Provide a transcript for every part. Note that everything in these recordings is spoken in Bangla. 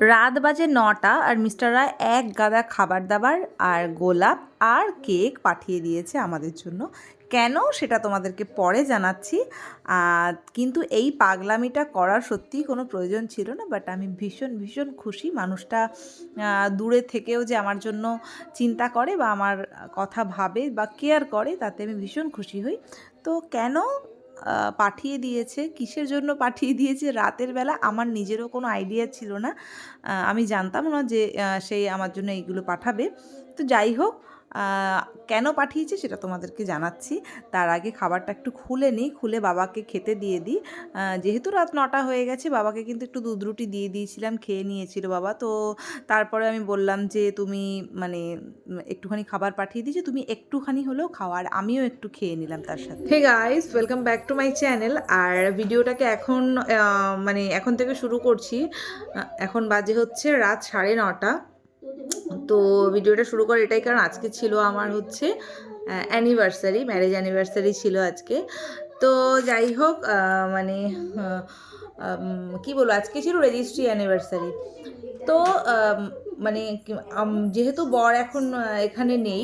রাত বাজে নটা আর মিস্টার রায় এক গাদা খাবার দাবার আর গোলাপ আর কেক পাঠিয়ে দিয়েছে আমাদের জন্য। কেন? সেটা তোমাদেরকে পরে জানাচ্ছি। কিন্তু এই পাগলামিটা করার সত্যিই কোনো প্রয়োজন ছিল না বাট আমি ভীষণ ভীষণ খুশি মানুষটা দূরে থেকেও যে আমার জন্য চিন্তা করে বা আমার কথা ভাবে বা কেয়ার করে, তাতে আমি ভীষণ খুশি হই। তো কেন? পাঠিয়ে দিয়েছে। কিসের জন্য পাঠিয়ে দিয়েছে? রাতের বেলা আমার নিজেরও কোনো আইডিয়া ছিল না। আমি জানতাম না যে সেই আমার জন্য এইগুলো পাঠাবে। তো যাই হোক কেন পাঠিয়েছি সেটা তোমাদেরকে জানাচ্ছি। তার আগে খাবারটা একটু খুলে নিই, খুলে বাবাকে খেতে দিয়ে দিই। যেহেতু রাত নটা হয়ে গেছে, বাবাকে কিন্তু একটু দুধ রুটি দিয়ে দিয়েছিলাম, খেয়ে নিয়েছিল বাবা। তো তারপরে আমি বললাম যে, তুমি মানে একটুখানি খাবার পাঠিয়ে দিয়েছ, তুমি একটুখানি হলেও খাওয়া আর আমিও একটু খেয়ে নিলাম তার সাথে। Hey guys welcome back to my channel আর ভিডিওটাকে এখন মানে এখন থেকে শুরু করছি। এখন বাজে হচ্ছে রাত সাড়ে নটা। তো ভিডিওটা শুরু করে এটাই কারণ আজকে ছিল আমার হচ্ছে অ্যানিভার্সারি ম্যারেজ অ্যানিভার্সারি ছিল আজকে। তো যাই হোক মানে কি বলব, আজকে ছিল রেজিস্ট্রি অ্যানিভার্সারি তো মানে যেহেতু বর এখন এখানে নেই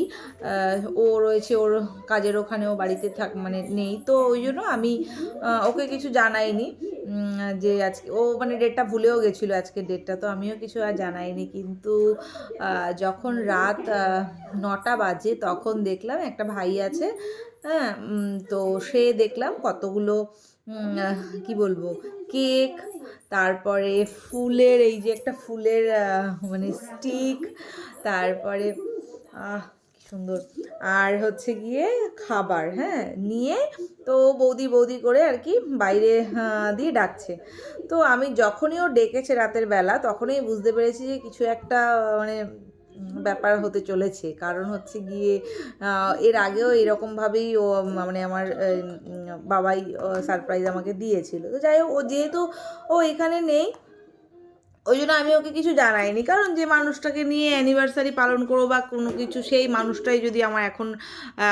ও রয়েছে, ওর কাজের ওখানে ও বাড়িতে থাক মানে নেই। তো ওই জন্য আমি ওকে কিছু জানাইনি যে আজকে, ও মানে ডেটটা ভুলেও গেছিল আজকের ডেটটা তো আমিও কিছু আর জানাইনি। কিন্তু যখন রাত নটা বাজে, তখন দেখলাম একটা ভাই আছে হ্যাঁ তো সে দেখলাম কতগুলো কি বলব? কেক, তারপরে ফুলের, এই যে একটা ফুলের মানে স্টিক তারপরে সুন্দর। আর হচ্ছে গিয়ে খাবার হ্যাঁ নিয়ে তো বৌদি বৌদি করে আর কি বাইরে দিয়ে ডাকছে। তো আমি যখনই ও ডেকেছে রাতের বেলা, তখনই বুঝতে পেরেছি যে কিছু একটা মানে ব্যাপার হতে চলেছে। কারণ হচ্ছে গিয়ে এর আগেও এরকমভাবেই ও মানে আমার বাবাই সারপ্রাইজ আমাকে দিয়েছিল। তো যাই হোক, ও যেহেতু ও এখানে নেই, ওই জন্য আমি ওকে কিছু জানাইনি। কারণ যে মানুষটাকে নিয়ে অ্যানিভার্সারি পালন করো বা কোনো কিছু, সেই মানুষটাই যদি আমার এখন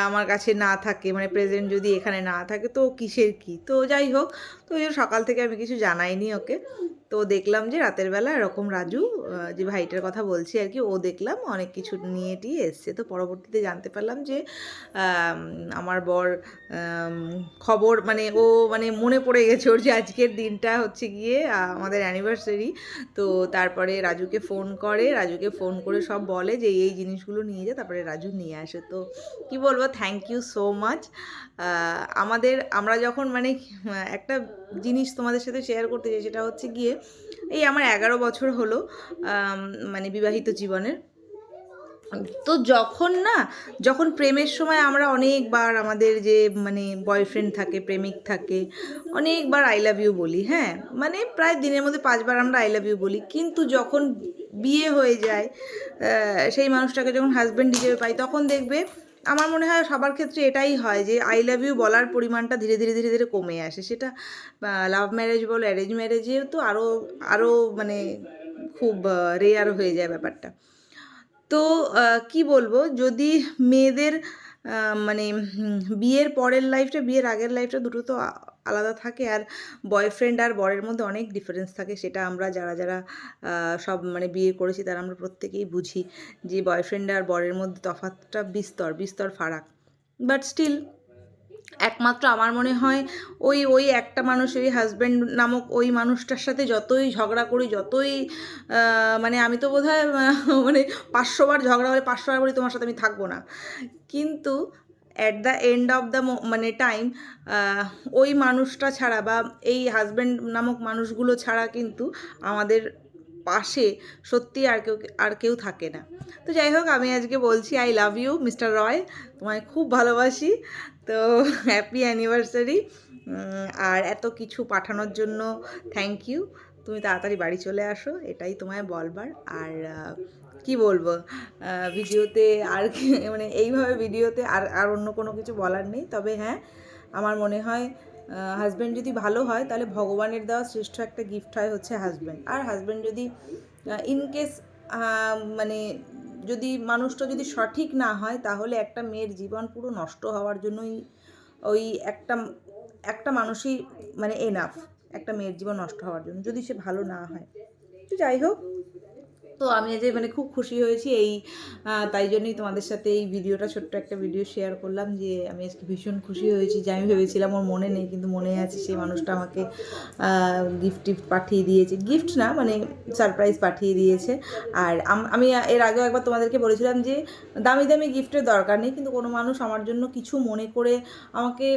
আমার কাছে না থাকে মানে প্রেজেন্ট যদি এখানে না থাকে, তো কিসের কি? তো যাই হোক, তো ওই সকাল থেকে আমি কিছু জানাইনি ওকে। তো দেখলাম যে রাতের বেলা এরকম রাজু যে ভাইটার কথা বলছি আর কি, ও দেখলাম অনেক কিছু নিয়ে টিয়ে এসছে। তো পরবর্তীতে জানতে পারলাম যে আমার বর খবর মানে ও মানে মনে পড়ে গেছে ওর যে আজকের দিনটা হচ্ছে গিয়ে আমাদের অ্যানিভার্সারি তো তারপরে রাজুকে ফোন করে, রাজুকে ফোন করে সব বলে যে এই জিনিসগুলো নিয়ে যা, তারপরে রাজু নিয়ে আসে। তো কি বলব থ্যাংক ইউ সো মাচ আমাদের, আমরা যখন মানে একটা জিনিস তোমাদের সাথে শেয়ার করতে চাই সেটা হচ্ছে গিয়ে এই আমার এগারো বছর হলো মানে বিবাহিত জীবনের। তো যখন না, যখন প্রেমের সময় আমরা অনেকবার আমাদের যে মানে বয়ফ্রেন্ড থাকে, প্রেমিক থাকে, অনেকবার আই লাভ ইউ বলি হ্যাঁ? মানে প্রায় দিনের মধ্যে পাঁচবার আমরা আই লাভ ইউ বলি। কিন্তু যখন বিয়ে হয়ে যায় সেই মানুষটাকে যখন হাজব্যান্ড হিসেবে পাই, তখন দেখবে আমার মনে হয় সবার ক্ষেত্রে এটাই হয় যে আই লাভ ইউ বলার পরিমাণটা ধীরে ধীরে ধীরে ধীরে কমে আসে। সেটা লাভ ম্যারেজ বলো অ্যারেঞ্জ ম্যারেজেও তো আরও আরও মানে খুব রেয়ার হয়ে যায় ব্যাপারটা। তো কি বলব? যদি মেয়েদের মানে বিয়ের পরের লাইফটা বিয়ের আগের লাইফটা দুটো তো আলাদা থাকে আর বয়ফ্রেন্ড আর বরের মধ্যে অনেক ডিফারেন্স থাকে। সেটা আমরা যারা যারা সব মানে বিয়ে করেছি তারা আমরা প্রত্যেকেই বুঝি যে বয়ফ্রেন্ড আর বরের মধ্যে তফাৎটা বিস্তর বিস্তর ফারাক। বাট স্টিল একমাত্র আমার মনে হয় ওই ওই একটা মানুষ, ওই হাজব্যান্ড নামক ওই মানুষটার সাথে যতই ঝগড়া করি, যতই মানে আমি তো বোধ হয় মানে পাঁচশো বার ঝগড়া হলে পাঁচশো বার বলি তোমার সাথে আমি থাকব না। কিন্তু at the end of the মানে টাইম ওই মানুষটা ছাড়া বা এই হাজব্যান্ড নামক মানুষগুলো ছাড়া কিন্তু আমাদের পাশে সত্যি আর কেউ আর কেউ থাকে না। তো যাই হোক, আমি আজকে বলছি I love you mister Roy তোমায় খুব ভালোবাসি। তো হ্যাপি অ্যানিভার্সারি আর এত কিছু পাঠানোর জন্য থ্যাংক ইউ তুমি তাড়াতাড়ি বাড়ি চলে আসো, এটাই তোমায় বলবার। আর কি বলব ভিডিওতে আর মানে এইভাবে ভিডিওতে আর আর অন্য কোনো কিছু বলার নেই। তবে হ্যাঁ আমার মনে হয় হাজব্যান্ড যদি ভালো হয়, তাহলে ভগবানের দেওয়া শ্রেষ্ঠ একটা গিফট হয় হচ্ছে হাজব্যান্ড আর হাজব্যান্ড যদি ইন কেস মানে যদি মানুষটা যদি সঠিক না হয়, তাহলে একটা মেয়ের জীবন পুরো নষ্ট হওয়ার জন্যই ওই একটা একটা মানুষই মানে এনাফ একটা মেয়ের জীবন নষ্ট হওয়ার জন্য, যদি সে ভালো না হয়। তো যাই হোক, তো আমি আজ মানে খুব খুশি হয়েছি এই তাই জন্যই তোমাদের সাথে এই ভিডিওটা, ছোট্ট একটা ভিডিও শেয়ার করলাম যে আমি আজকে ভীষণ খুশি হয়েছি। যে আমি ভেবেছিলাম ওর মনে নেই, কিন্তু মনে আছে সেই মানুষটা আমাকে গিফট টিফট পাঠিয়ে দিয়েছে। গিফট না মানে সারপ্রাইজ পাঠিয়ে দিয়েছে। আর আমি এর আগেও একবার তোমাদেরকে বলেছিলাম যে, দামি দামি গিফটের দরকার নেই, কিন্তু কোনো মানুষ আমার জন্য কিছু মনে করে আমাকে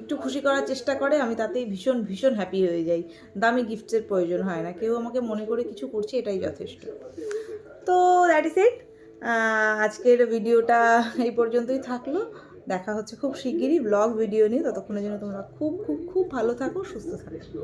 একটু খুশি করার চেষ্টা করে, আমি তাতেই ভীষণ ভীষণ হ্যাপি হয়ে যাই। দামি গিফটসের প্রয়োজন হয় না। কেউ আমাকে মনে করে কিছু করছে, এটাই যথেষ্ট। তো দ্যাট ইজ ইট আজকের ভিডিওটা এই পর্যন্তই থাকল। দেখা হচ্ছে খুব শিগগিরই ব্লগ ভিডিও নিয়ে। ততক্ষণের জন্য তোমরা খুব খুব খুব ভালো থাকো, সুস্থ থাকো।